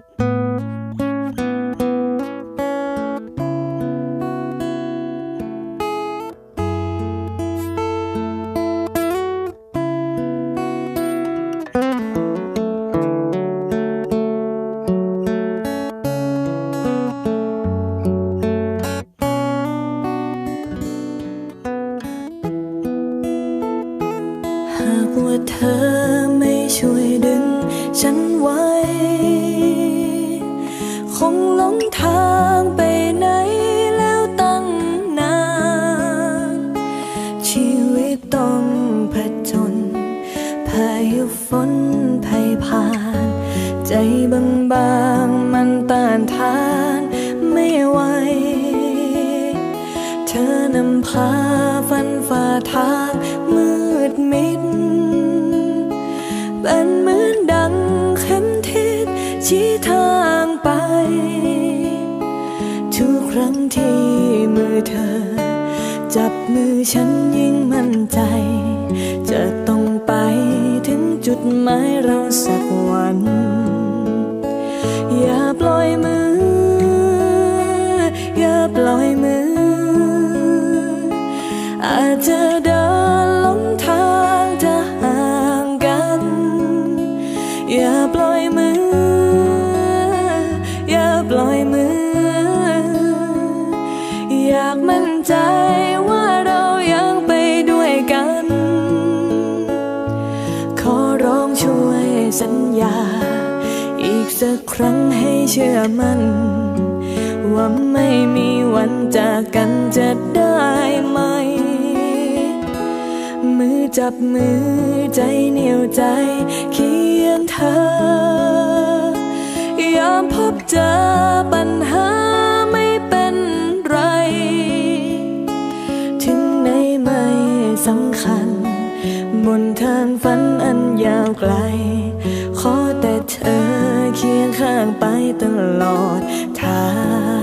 หากว่าเธอไม่ช่วยดึงฉันไว้ คงหลงทางไปไหนแล้วตั้งนาน ชีวิตต้องผจญพายุฝนภัยผ่าน ใจบางบางมันต้านทานไม่ไหว เธอนำพาฟันฝ่าทางมืดมิด เป็นเหมือนดังเข็มทิศชี้ทาง ที่มือเธอ จับมือฉันยิ่งมั่นใจ จะต้องไปถึงจุดหมายเราสักวัน อย่าปล่อยมือ อย่าปล่อยมือ อาจจะเดินหลงทางจะห่างกัน อย่าปล่อยมือ อย่าปล่อยมือ ใจว่าเรายังไปด้วยกัน ขอร้องช่วยสัญญา อีกสักครั้งให้เชื่อมันว่าไม่มีวันจากกันจะได้ไหม มือจับมือใจเหนียวใจเคียงเธอ ยามพบเจอ บนทางฝันอันยาวไกล ขอแต่เธอเคียงข้างไปตลอดทาง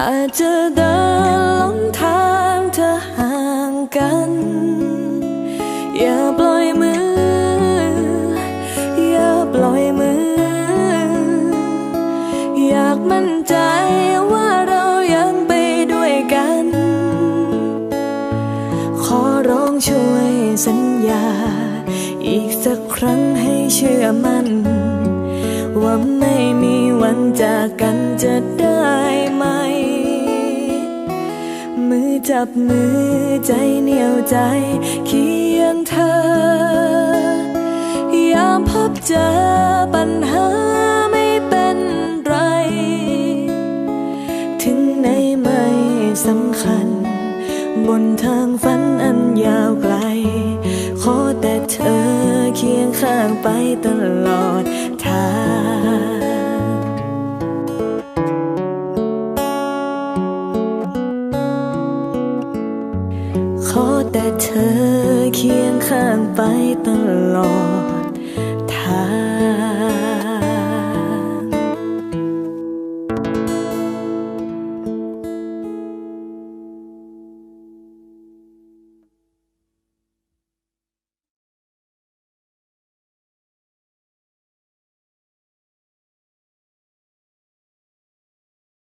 อาจจะเดินหลงทางเธอห่างกัน อย่าปล่อยมือ อย่าปล่อยมือ อยากมั่นใจว่าเรายังไปด้วยกัน ขอร้องช่วยสัญญา อีกสักครั้งให้เชื่อมั่น ว่าไม่มี วันจากกันจะได้ไหม มือจับมือใจเหนียวใจเคียงเธอยามพบเจอปัญหาไม่เป็นไร ถึงไหนไม่สำคัญ บนทางฝันอันยาวไกล ขอแต่เธอเคียงข้างไปตลอดทาง อเคียงข้างไปตลอด